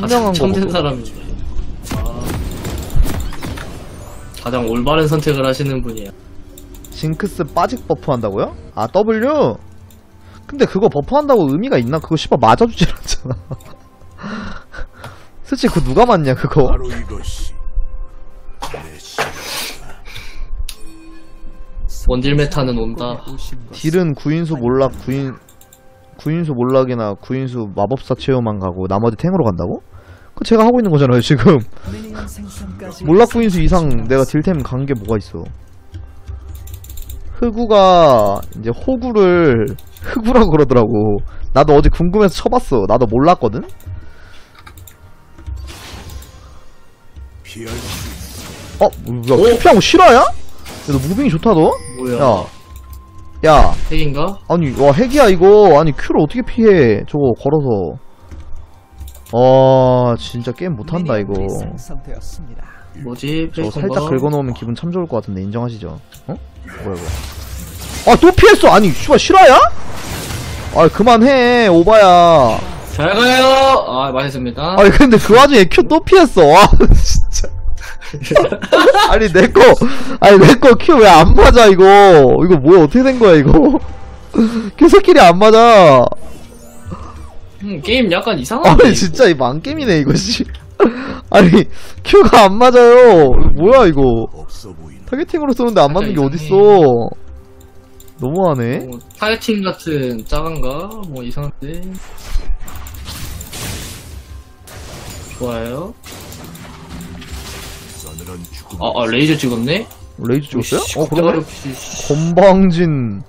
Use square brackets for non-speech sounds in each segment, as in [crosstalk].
현명한 거 참된. 사람이네. 아. 가장 올바른 선택을 하시는 분이야. 징크스 빠직 버프 한다고요? 아 W? 근데 그거 버프 한다고 의미가 있나? 그거 씨발 맞아주질 않잖아 [laughs] 솔직히 그거 누가 맞냐 그거 바로 이것이 내 시. 원딜 메타는 온다. 딜은 구인수 몰락 구인 구인수 몰락이나 구인수 마법사 체험만 가고 나머지 탱으로 간다고? 그 제가 하고 있는 거잖아요 지금. [laughs] 몰락 구인수 이상 내가 딜템 간 게 뭐가 있어? 흑우가 이제 호구를 흑우라고 그러더라고. 나도 어제 궁금해서 쳐봤어. 나도 몰랐거든? 어? 뭐야 피하고 실화야? 야, 너 무빙이 좋다 너? 뭐야? 야. 야, 핵인가? 아니 와 핵이야 이거. 아니 큐를 어떻게 피해? 저거 걸어서 아 진짜 게임 못한다 이거 뭐지? 저거 페이커인가? 살짝 긁어놓으면 기분 참 좋을 것 같은데 인정하시죠? 어? 뭐야 이거 아또 피했어 아니 씨발 실화야? 아 그만해 오바야 잘 가요. 아, 맛있습니다. 아니 근데 그 와중에 큐 또 피했어 와 [laughs] 진짜 아니 내거 아니 내거큐왜 안 맞아 이거 이거 뭐야 어떻게 된 거야 이거 [laughs] 큐스킬이 안 맞아 음, 게임 약간 이상한데. 아니 진짜 이 망게임이네 이거 씨 [laughs] 아니 큐가 안 맞아요 이거 뭐야 이거 없어. 타겟팅으로 쏘는데 안 맞는 게 어딨어 너무하네 뭐, 타겟팅 같은 짜간가? 뭐 이상한데. 좋아요. 죽음. 아, 아 레이저 찍었네? 레이즈 찍었어요? 씨, 어 그러네. 건방진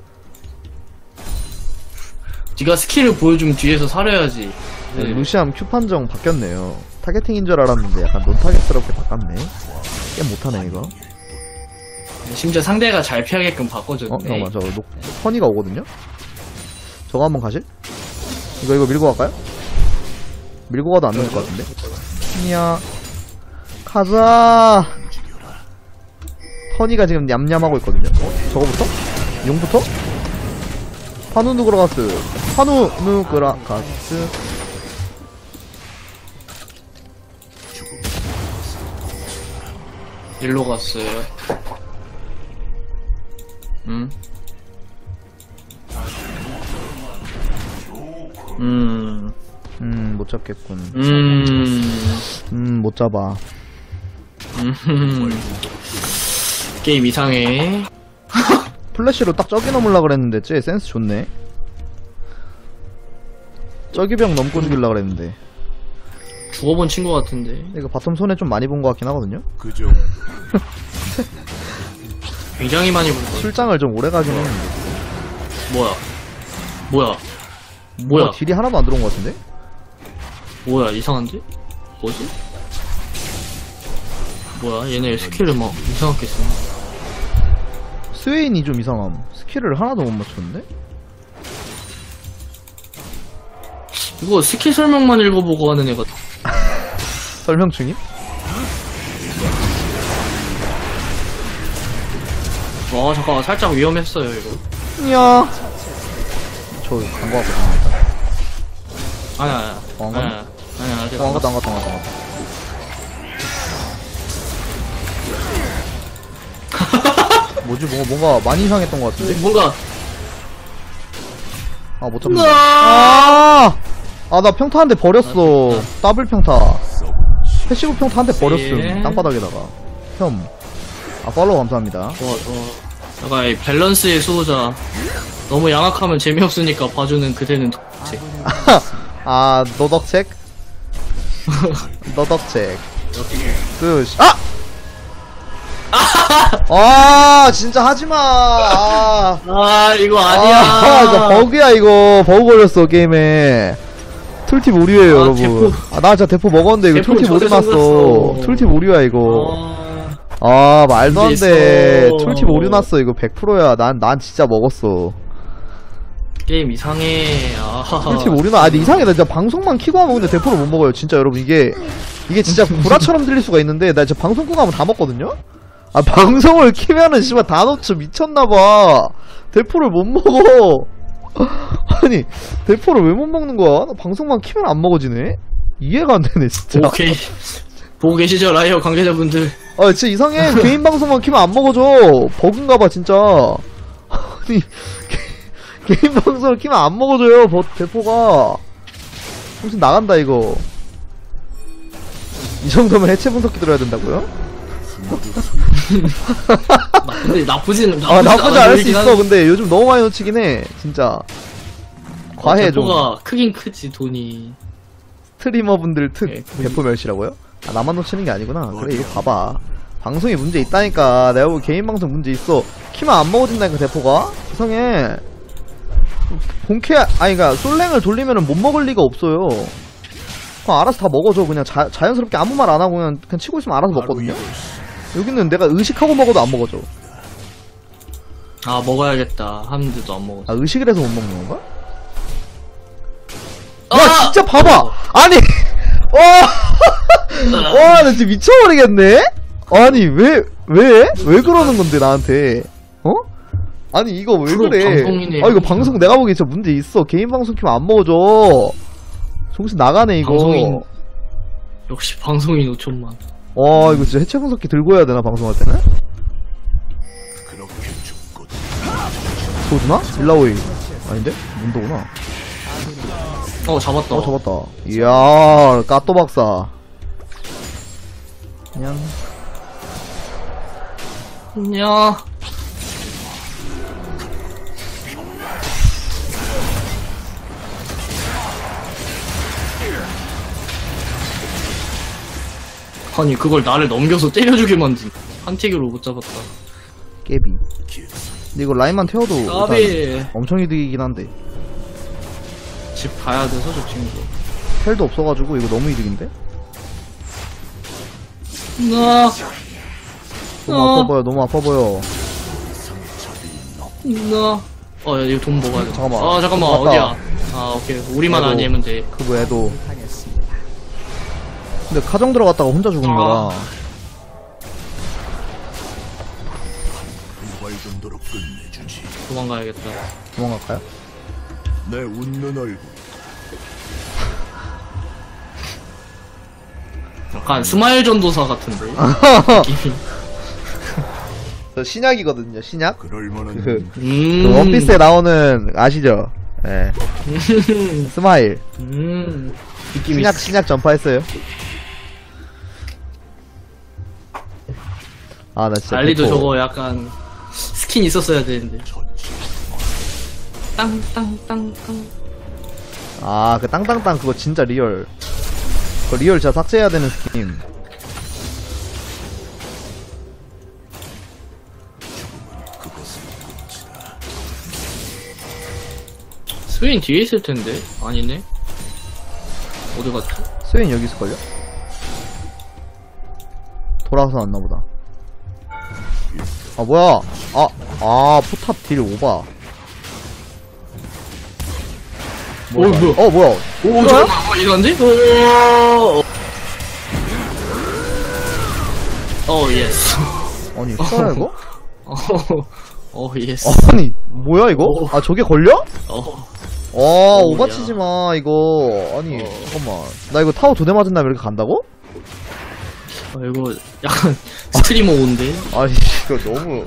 네가 스킬을 보여주면 뒤에서 사려야지. 네. 루시암 큐 판정 바뀌었네요 타겟팅인 줄 알았는데 약간 논타겟스럽게 바꿨네 꽤 못하네 이거 심지어 상대가 잘 피하게끔 바꿔줬네. 어 잠깐만 저 녹, 퍼니가 오거든요 저거 한번 가실? 이거 이거 밀고 갈까요? 밀고 가도 안 되는 것 같은데 퍼니야 가자 퍼니가 지금 냠냠하고 있거든요 어? 저거부터? 용부터? 파누 누그라가스 파누 누그라 가스 일로 갔어요. 음. 음. 음 못 잡겠군 음. 음 못 잡아 음. 게임 이상해. 플래시로 딱 저기 넘으려 그랬는데 쟤 센스 좋네 저기병 넘고 죽일라 그랬는데 죽어본 친구 같은데. 이거 바텀 손에 좀 많이 본 것 같긴 하거든요 그정 [laughs] 굉장히 많이 본 거. 출장을 좀 오래 가긴 했는데 뭐야? 뭐야? 뭐야 뭐야? 딜이 하나도 안 들어온 것 같은데? 뭐야? 이상한데? 뭐지? 뭐야? 얘네 스킬을 막 이상하게 쓰네. 스웨인이 좀 이상함 스킬을 하나도 못 맞췄는데? 이거 스킬 설명만 읽어보고 하는 애가 [laughs] 설명 중임? 와 잠깐만 살짝 위험했어요 이거 야. 저 광고 갖고 다녔다. 아니야 아니야 어, 안 아니야 갔나? 아니야 아직 어, 안안 갔다, 갔어 안 갔다, 안 갔다, 안 갔다. 뭐지, 뭔가, 뭔가 많이 이상했던 것 같은데? 뭔가 아, 못 잡는다. 아! 아, 나 평타 한 대 버렸어. 더블 평타. 패시브 평타 한 대 버렸음. 예. 땅바닥에다가. 형. 아, 팔로우 감사합니다. 좋아 좋아 약간 이 밸런스의 수호자 너무 양악하면 재미없으니까 봐주는 그대는 도대체 [laughs] 아, 너덕책? 너덕책. 그, 씨- 아! [laughs] 아, 진짜 하지마. 아. 아 이거 아, 아니야 이거 버그야, 이거. 버그 걸렸어, 게임에. 툴팁 오류예요, 아, 여러분. 대포. 아, 나 진짜 대포 먹었는데, 이거 툴팁 오류 났어. 생겼어. 툴팁 오류야, 이거. 아, 아, 말도 안 돼. 있어. 툴팁 오류 났어, 이거 100%야. 난, 난 진짜 먹었어. 게임 이상해 아 툴팁 오류 나, 아니, 이상해. 나 진짜 방송만 키고 하면 근데 대포를 못 먹어요. 진짜 여러분, 이게, 이게 진짜 구라처럼 들릴 수가 있는데, 나 진짜 방송 끄고 하면 다 먹거든요? 아, 방송을 [laughs] 키면은, 씨발, 다 놓쳐. 미쳤나봐. 대포를 못 먹어. [laughs] 아니, 대포를 왜 못 먹는 거야? 나 방송만 키면 안 먹어지네? 이해가 안 되네 진짜 오케이. 보고 계시죠, 라이어 관계자분들. 아 진짜 이상해 개인 방송만 키면 안 먹어줘 버그인가봐 진짜 아니 개, [laughs] 개인 방송을 키면 안 먹어줘요 버, 대포가 무슨 나간다 이거 이 정도면 해체 분석기 들어야 된다고요? 나, 근데 나쁘진, 나쁘진 아 나쁘지 않을 수 있어. 근데 요즘 너무 많이 놓치긴 해. 진짜. 과해 좀. 대포가 크긴 크지, 돈이. 스트리머분들 특 네, 대포 멸시라고요? 아 나만 놓치는 게 아니구나. 그래 이거 봐봐. 방송에 문제 있다니까. 내가 보기 개인 방송 문제 있어. 키만 안 먹어진다니까 대포가? 이상해. 본캐 아니 그니까 솔랭을 돌리면은 못 먹을 리가 없어요. 그냥 알아서 다 먹어줘. 그냥 자, 자연스럽게 아무 말 안 하고 그냥, 그냥 치고 있으면 알아서 먹거든요 여기는 내가 의식하고 먹어도 안 먹어줘 아, 먹어야겠다. 하는데도 안 먹었어. 아 의식을 해서 못 먹는 건가? 아! 야 진짜 봐봐 아니 [laughs] [laughs] 와 와 나 진짜 미쳐버리겠네 아니 왜 왜? 왜 그러는 건데 나한테 어? 아니 이거 왜 그래 방송이네. 아 이거 방송 내가 보기엔 진짜 문제 있어 개인 방송 키면 안 먹어줘 정신 나가네 이거 방송인. 역시 방송인 5천만. 와 이거 진짜 해체 분석기 들고 해야 되나 방송할 때는? 소주나? 일라오이 아닌데? 문도구나 어, 잡았다. 어 잡았다 이야 까또 박사 그냥 야. 아니 그걸 나를 넘겨서 때려주게 만든 한티기로 못 잡았다 깨비 근데 이거 라인만 태워도 일단 까비 엄청 이득이긴 한데 집 가야 돼서 저 친구 텔도 없어가지고 이거 너무 이득인데? 나 너무 어. 아파 보여 너무 아파 보여 나. 어, 야, 이거 돈 먹어야 돼. 잠깐만. 아, 잠깐만, 맞다. 어디야? 아, 오케이. 우리만 아이고. 아니면 돼. 그거 애도 근데 카정 들어갔다가 혼자 죽은 아. 거라 정도로 끝내주지 도망가야겠다. 도망갈까요? 내 웃는 얼굴 약간 스마일 전도사 같은데. [laughs] 느낌이. 저 신약이거든요 신약 그럴 만한 그, 음. 그 원피스에 나오는 아시죠? 예 스마일 음. 느낌이 신약 신약 전파했어요 아 나 진짜 알리도 대포. 저거 약간 스킨 있었어야 되는데. 전체 땅땅 땅 땅. 아, 그 땅땅땅 그거 진짜 리얼. 그 리얼 진짜 삭제해야 되는 스킨. 스웨인 뒤에 있을 텐데. 아니네. 어디 갔지? 스웨인 여기 있을걸요? 돌아와서 왔나 보다. 아, 뭐야. 아, 아, 포탑 딜 오바. 어, 뭐야? 어, 뭐야. 오, 잠깐만, 어, 이건데? 오, 어, 예스. 아니, 뭐야, 이거? 어, 어, 예스. 아니, 뭐야, 이거? 오. 아, 저게 걸려? 어, 아, 오, 오바치지 마, 이거. 아니, 어. 잠깐만. 나 이거 타워 두 대 맞은 다음에 이렇게 간다고? 어, 이거 약간 [laughs] 스트리머 온데? 아니 이거 너무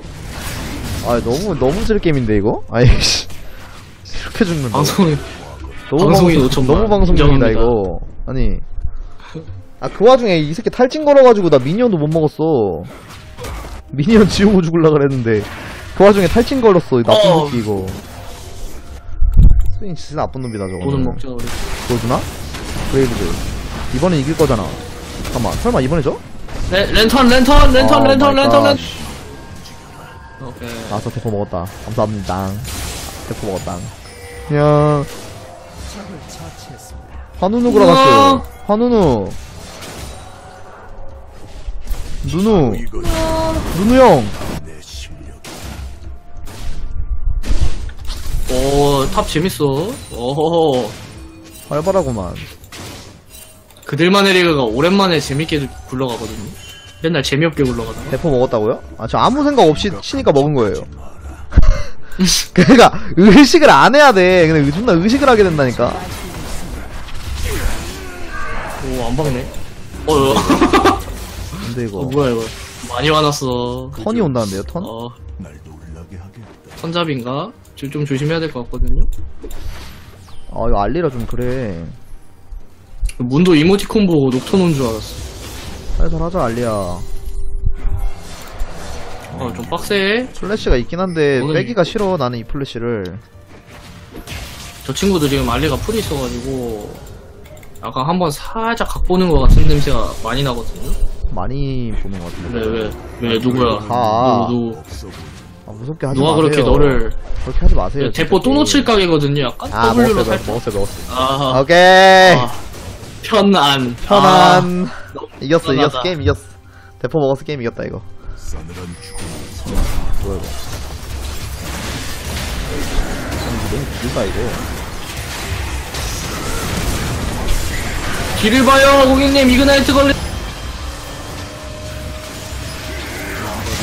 아 너무 너무 즐겜인데 이거? 아니 씨 이렇게 죽는다 방송이, 너무 방송이 방송- 5천만. 너무 방송적이다 인정합니다. 이거 아니 아 그 와중에 이 새끼 탈진 걸어가지고 나 미니언도 못 먹었어 미니언 지우고 죽을라 그랬는데 그 와중에 탈진 걸었어 이 나쁜 어. 새끼 이거 스윙 진짜 나쁜 놈이다 저거 돈은 먹자, 우리. 보여주나? 브레이브들 이번엔 이길 거잖아 잠깐만 설마 이번에 져? 렌, 랜턴, 랜턴, 랜턴, 아, 랜턴, 마이 랜턴, 갓. 랜턴. 오케이. 아서 대포 먹었다. 감사합니다. 대포 먹었다. 야. 환우누 걸어갔어요. 환우누. 누누. 누누 형. 내 실력 오, 탑 재밌어. 오호호. 활발하구만. 그들만의 리그가 오랜만에 재밌게 굴러가거든요. 맨날 재미없게 굴러가다가. 대포 먹었다고요? 아, 저 아무 생각 없이 치니까 먹은 거예요. [laughs] 그러니까 의식을 안 해야 돼. 근데 존나 의식을 하게 된다니까. 어안 박네 어, 어. 근데 이거 어 뭐야 이거 많이 화났어 턴이 온다는데요 턴? 어. 턴잡인가? 좀, 좀 조심해야 될 것 같거든요 아 이거 알리라 좀 그래 문도 이모티콘 보고 녹턴 온 줄 알았어 살살 하자 알리야. 어좀 빡세. 플래시가 있긴 한데 오늘- 빼기가 싫어 나는 이 플래시를. 저 친구도 지금 알리가 풀이 있어가지고 약간 한번 살짝 각 보는 것 같은 냄새가 많이 나거든요? 많이 보는 것 같은데. 왜 왜 왜 누구야? 아. 누구 누구. 아, 무섭게 하지 누가 마세요. 그렇게 너를 그렇게 하지 마세요 대포 또. 놓칠 각이거든요. 약간 아 W로 먹었어요 살짝. 먹었어요 먹었어요. 아, 오케이. 아, 편안. 편안. 너무 이겼어. 이겼어. 게임 이겼어. 대포 먹어서 게임 이겼다 이거. 뭐야 이거 아니, 너무 길다 이거 길을 봐요 고객님. 이그나이트 걸리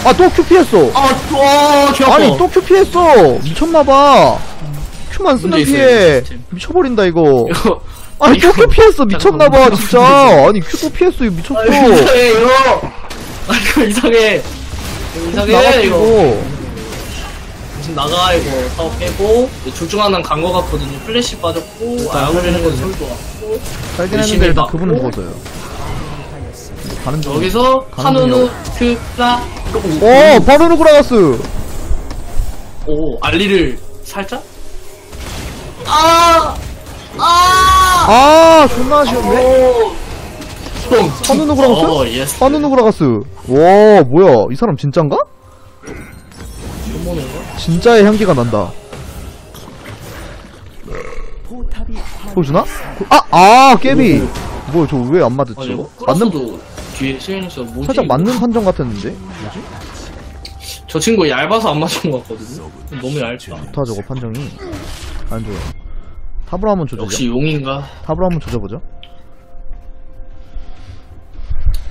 아또 Q 피했어. 아또귀 아파 아니 또 Q 피했어. 미쳤나봐. Q만 쓰면 문제 있어요, 피해. 시스템. 미쳐버린다 이거. 이거 아니 Q 피했어. 미쳤나봐. 진짜. 아니 또 피했어. 이거 미쳤어. 아, 이거 이상해 이거 아 이거 이상해. 이거 이상해 이거 나가지고 지금 나가 이거. 사업 깨고. 둘중 하나는 간 거 같거든요. 플래시 빠졌고 아야그리는 건 솔도 왔고. 살긴 했는데 일단. 그분은 죽었어요. 가는 중 여기서 가는 한우누 트라 오. 바로 누구라가스! 오 알리를 살짝? 아! 아! 아 존나 아쉬웠네 오! 뻥! 한우 누구라갔어? 어, 누구라가스 와 뭐야 이 사람 진짠가? 진짜의 향기가 난다 보여주나? 아! 아 깨비 뭐야 저 왜 안 맞았지 아? 맞는 뒤에 뭐지? 살짝? 맞는 판정 같았는데? 저 친구 얇아서 안 맞은 것 같거든요? 너무 얇다. 좋다 저거 판정이 안 좋아 탑으로 한번 조져보죠 역시 용인가? 탑으로 한번 조져보죠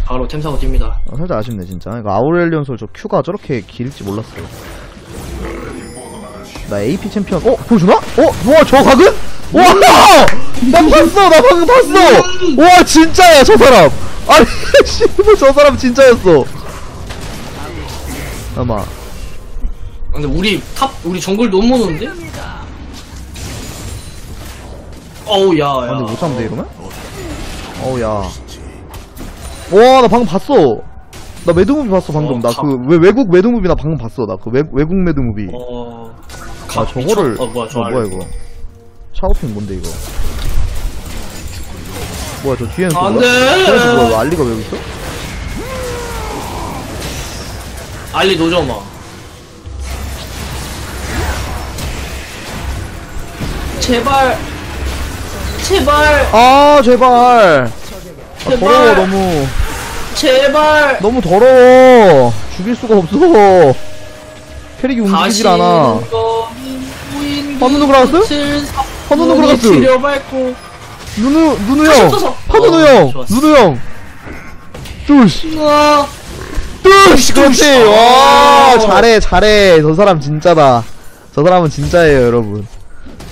바로 템 사고 뜁니다. 아, 살짝 아쉽네 진짜 이거 아우렐리온 솔저 Q가 저렇게 길지 몰랐어요 나 AP 챔피언 어? 보여주나? 어? 와 저 각은? 와! 나 봤어 나 방금 봤어 와 진짜야 저 사람 아니 [laughs] 씨발 저 사람 진짜였어 잠깐만 근데 우리 탑, 우리 정글 너무 오는데? 어우, 야, 야. 아, 근데 못 참는데 이러면? 어우 야와 나 방금 봤어 나 매드무비 봤어 방금 어, 나 가- 그 외국 매드무비 나 방금 봤어 나 그 외국 매드무비 어. 아 저거를 어, 뭐야, 저 어, 뭐야. 이거 샤오핑 뭔데 이거 뭐야 저 뒤에는 또 안 뭐야? 돼! 뒤에서 뭐야 왜 알리가 왜 여기 있어? 알리 노점아. 제발. 제발. 아 제발 아, 제발. 더러워 너무 제발. 너무 더러워 죽일 수가 없어 캐릭이 움직이질 않아? 헌우 누구 나왔어? 들여밟고 누누 누누 형. 파누누 어, 형. 누누 형 뚜시 뚜시 그렇지. 와 어. 잘해 잘해 저 사람 진짜다 저 사람은 진짜예요 여러분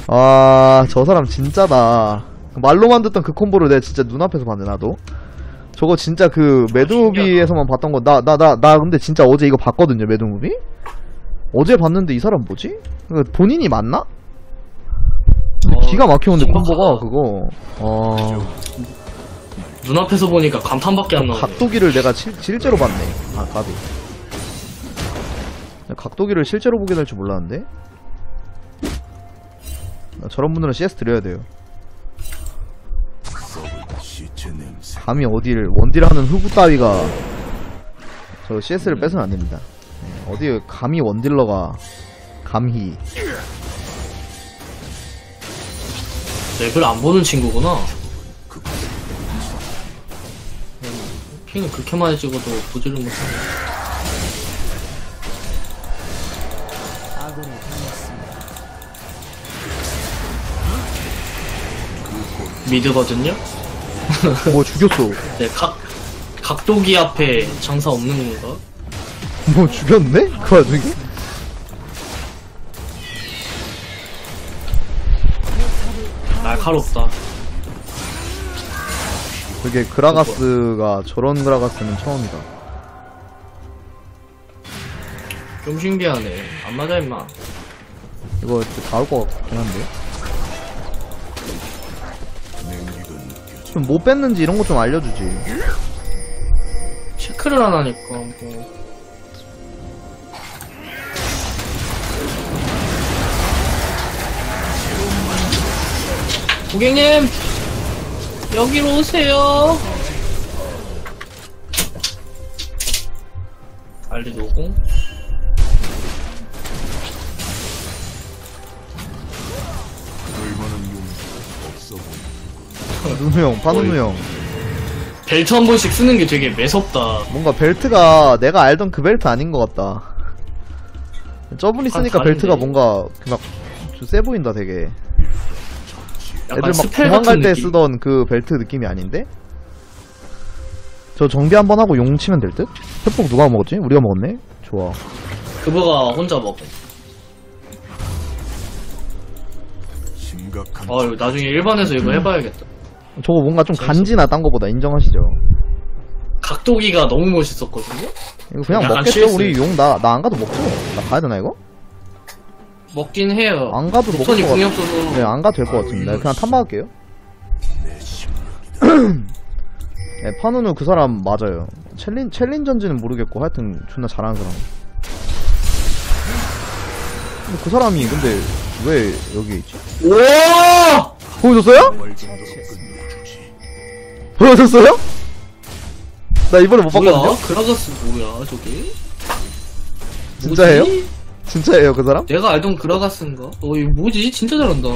아 저 사람 진짜다 말로만 듣던 그 콤보를 내가 진짜 눈앞에서 봤네 나도 저거 진짜 그 매드무비에서만 봤던 거 나 나 나 나 근데 진짜 어제 이거 봤거든요 매드무비 어제 봤는데 이 사람 뭐지? 이거 본인이 맞나? 어, 기가 막히는데 심각하다. 콤보가 그거 어 눈앞에서 보니까 감탄밖에 안 나네 각도기를 내가 실, 실제로 봤네. 아, 까비. 각도기를 실제로 보게 될 줄 몰랐는데? 아, 저런 분들은 CS 드려야 돼요. 감히 어디를, 원딜하는 흑우 따위가 저 CS를 뺏으면 안 됩니다. 네, 어디, 감히 원딜러가, 감히. 맵을 안 보는 친구구나 핑을 그렇게 많이 찍어도 보지를 못하네 미드거든요? 뭐 죽였어. 네, 각, 각도기 앞에 장사 없는 건가? 뭐 죽였네? 그 와중에? 날카롭다. 그게 그라가스가 저런 그라가스는 처음이다. 좀 신기하네. 안 맞아, 임마. 이거 나올 것 같긴 한데. 좀 뭐 뺐는지 이런 거 좀 알려주지. 체크를 안 하니까, 뭐. 고객님! 여기로 오세요! 알리 노공? 그 누누 형, 파누누 형. 벨트 한 번씩 쓰는 게 되게 매섭다. 뭔가 벨트가 내가 알던 그 벨트 아닌 것 같다. 저분이 쓰니까 아, 벨트가 다른데. 뭔가 막세 보인다 되게. 애들 막 도망갈 같은 때 느낌. 쓰던 그 벨트 느낌이 아닌데? 저 정비 한번 하고 용 치면 될 듯? 햇폭 누가 먹었지? 우리가 먹었네? 좋아. 그거가 혼자 먹어. 심각한 아, 이거 나중에 일반에서 이거 해봐야겠다. 저거 뭔가 좀 간지나 딴 거보다 인정하시죠? 각도기가 너무 멋있었거든요? 이거 그냥 약간 먹겠죠? 우리 용나 나 안 가도 먹죠? 나 가야 되나 이거? 먹긴 해요. 안 가도 먹을 것 같아. 궁이 없어서. 네, 안 가도 될 것 같습니다. 그냥 탐방할게요. [clears throat] 네, 파누누 그 사람 맞아요. 챌린, 챌린전지는 모르겠고 하여튼 존나 잘하는 사람. 근데 그 사람이 근데 왜 여기 있지? 우와! 보여줬어요? 보여줬어요? 나 이번에 못 봤거든요? 뭐야? 그라가스 뭐야, 저게? 진짜예요? 뭐지? 진짜예요 그 사람? 내가 알던 그라가스인가? 어, 이거 뭐지? 진짜 잘한다.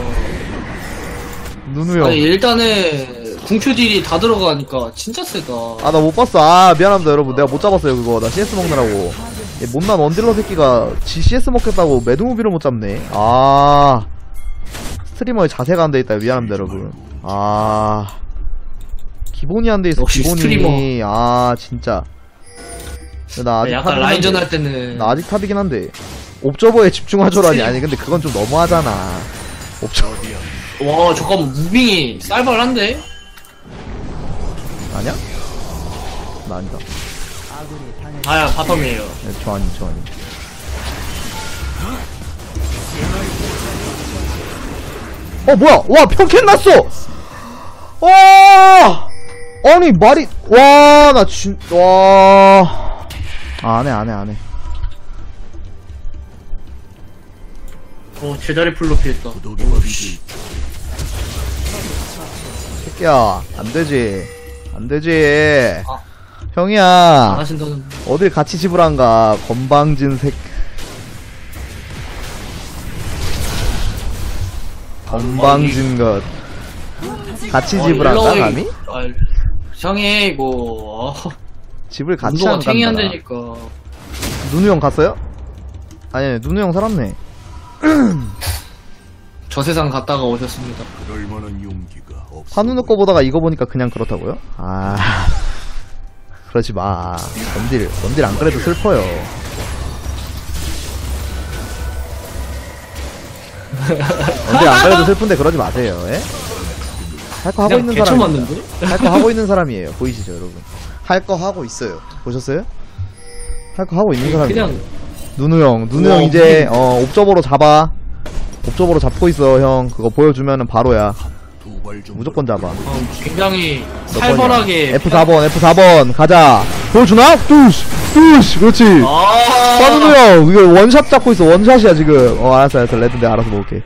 누누 형. 아니, 일단에 궁큐 딜이 다 들어가니까 진짜 세다. 아 나 못 봤어. 아 미안합니다 여러분. 내가 못 잡았어요 그거. 나 CS 먹느라고. 얘 못난 원딜러 새끼가 지 CS 먹겠다고 매드무비를 못 잡네. 아 스트리머의 자세가 안 돼 있다. 미안합니다 여러분. 아 기본이 안 돼 있어. 역시 기본이. 스트리머. 아 진짜. 나 아직 약간 라인전. 할 때는. 나 아직 탑이긴 한데. 옵저버에 집중하죠라니. 아니 근데 그건 좀 너무하잖아. 옵저 어디야? 와, 잠깐만, 무빙이 쌀발한데? 아니야? 나 아니다. 아야, 바텀이에요. 네, 저 아니 저 아니. 어 뭐야? 와 평캔 났어. 와 아니 말이 와 나 진와 안해 안해 안해. 어, 제자리 풀로 피했다. 새끼야 안 되지 안 되지. 아. 안 형이야 하신다는. 어딜 같이 집을 안 가? 건방진 새. 건방진 것. 같이 집을 안 가, 감히? 아, 형이, 이거, 아, 집을 같이 안 탱이 안 간다. 되니까. 누누 형 갔어요? 아니, 누누 형 살았네. [clears throat] 저 세상 갔다가 오셨습니다. 그럴 만한 용기가 없어. 파누누 거 보다가 이거 보니까 그냥 그렇다고요? 아. [laughs] 그러지 마. 원딜, 원딜 안 그래도 슬퍼요. 원딜 안 그래도 슬픈데 그러지 마세요, 예? 할 거 하고 있는 사람. 맞는데? 할 거 하고 있는 사람이에요. 보이시죠, 여러분? 할 거 하고 있어요. 보셨어요? 할 거 하고 있는 사람이에요. 그냥, 누누 형, 누누 우와, 형 이제 어 옵저버로 잡아. 옵저버로 잡고 있어, 형. 그거 보여주면은 바로야. 무조건 잡아. 어, 굉장히? 살벌하게. F4번, F4번 가자. 보여주나? 뚜시, 뚜시, 그렇지. 아, 빠누누 형, 이거 원샷 잡고 있어. 원샷이야 지금. 어, 알았어, 알았어. 레드 내가 알아서 먹을게.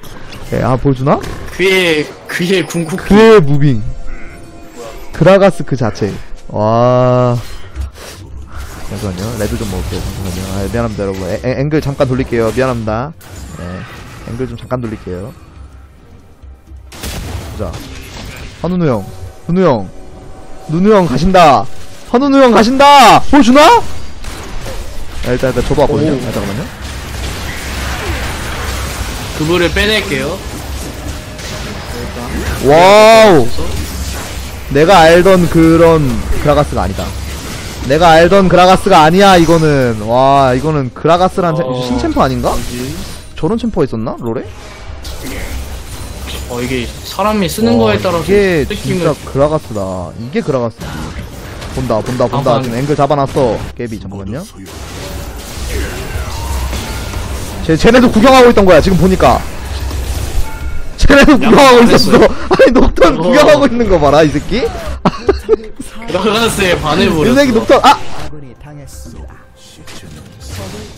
오케이, 아 보여주나? 그의, 그의 궁극기. 그의 무빙. 그라가스 그 자체. 와. 잠깐만요. 레드 좀 먹을게요. 잠깐만요. 아, 미안합니다, 여러분. 에, 에, 앵글 잠깐 돌릴게요. 미안합니다. 네. 앵글 좀 잠깐 돌릴게요. 보자. 한우누 형. 누누 형. 누누 형 가신다. 한우누 형 가신다! 보여주나? 야, 일단, 일단 저도 왔거든요. 오. 아, 잠깐만요. 그물을 빼낼게요. 와우! 내가 알던 그런 그라가스가 아니다. 내가 알던 그라가스가 아니야, 이거는. 와, 이거는 그라가스란 챔- 어. 신챔퍼 아닌가? 뭐지? 저런 챔퍼 있었나? 롤에? 어 이게 사람이 쓰는 거에 따라서 이게 진짜 그라가스다 이게 그라가스 본다 본다 본다 아마- 지금 앵글 잡아놨어 깨비 잠깐만요. 쟤, 쟤네도 구경하고 있던 거야 지금 보니까. 쟤네도 구경하고 안 있었어. [laughs] 아니 녹턴 어. 구경하고 있는 거 봐라 이 새끼. 라가스에 [laughs] 이 반해버렸어. 새끼 녹턴 아!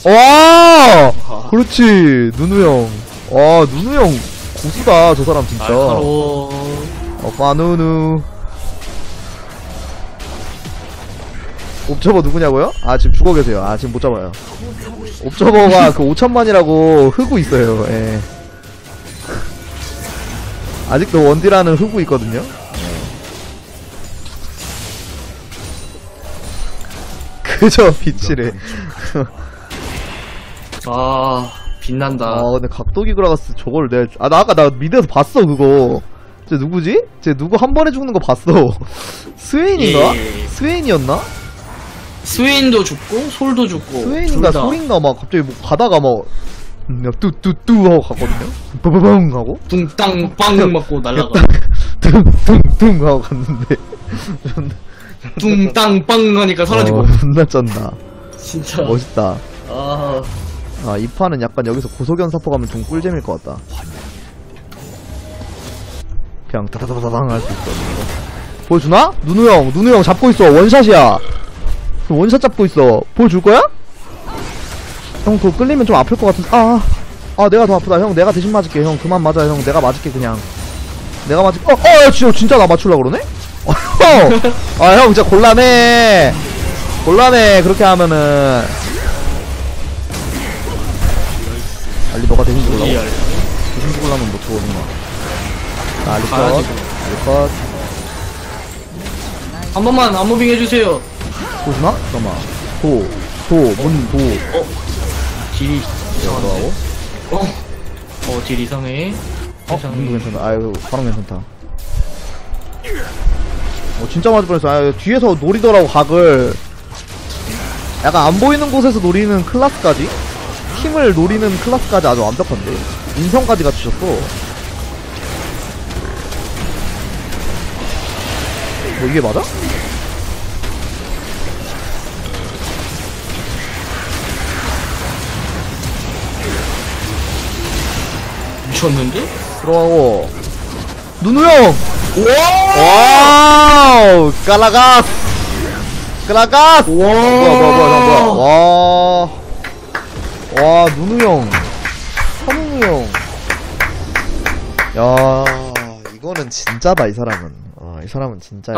와! 그렇지 누누 형와 누누 형 고수다 저 사람 진짜. 날카로워. 오빠 누누 옵저버 누구냐고요? 아 지금 죽어 계세요 아 지금 못 잡아요 옵저버가 그 5천만이라고 흑우 있어요 예 아직도 원디라는 흑우 있거든요 그저 빛이래 아 빛난다 아 근데 각도기 그라가스 저걸 내가 아 나 아까 나 미드에서 봤어 그거 쟤 누구지? 쟤 누구 한 번에 죽는 거 봤어 [laughs] 스웨인인가? 예. 스웨인이었나? 스웨인도 죽고 솔도 죽고 스웨인인가 둘 다. 소린가 막 갑자기 뭐 가다가 막 음, 뚜뚜뚜 하고 갔거든요 빠바방 하고 둥땅 빵 맞고 날라가 둥둥둥 하고 갔는데 [laughs] 존나 둥땅 빵 하니까 사라지고 어, 존나 쩐다 진짜 멋있다 아 아, 이 판은 약간 여기서 고소견 사포 가면 좀 꿀잼일 것 같다. 그냥 다다다다당 할 수 있어. 이거. 보여주나? 누누 형, 누누 형 잡고 있어. 원샷이야. 원샷 잡고 있어. 보여줄 거야? 형, 그거 끌리면 좀 아플 것 같은데. 아, 아, 내가 더 아프다. 형, 내가 대신 맞을게. 형, 그만 맞아. 형, 내가 맞을게, 그냥. 내가 맞을게. 어, 어, 야, 진짜, 진짜 나 맞추려고 그러네? 어, 형! 아, 형, 진짜 곤란해. 곤란해. 그렇게 하면은. 알리 너가 대신 죽으라고? 리얼 대신 죽으려면 못 죽어오는 거야. 자, 알리 컷. 알리 컷. 한 번만 안무빙 해주세요 보시나? 잠깐만. 도, 도, 문, 도. 딜이 이거하고. 어? 어, 딜 이상해. 어, 이상해. 문도 괜찮다. 아유, 바람 괜찮다. 어, 진짜 맞을 뻔했어. 아, 뒤에서 노리더라고, 각을. 약간 안 보이는 곳에서 노리는 클라스까지? 팀을 노리는 클라스까지 아주 완벽한데? 인성까지 갖추셨어. 뭐, 이게 맞아? 미쳤는데? 들어가고. 누누 형! 와우! 까라가스! 까라가스! 와. 뭐야, 뭐야, 뭐야, 뭐야. 와. 와, 누누 형. 선우 형. 야, 이거는 진짜다, 이 사람은. 와, 이 사람은 진짜야.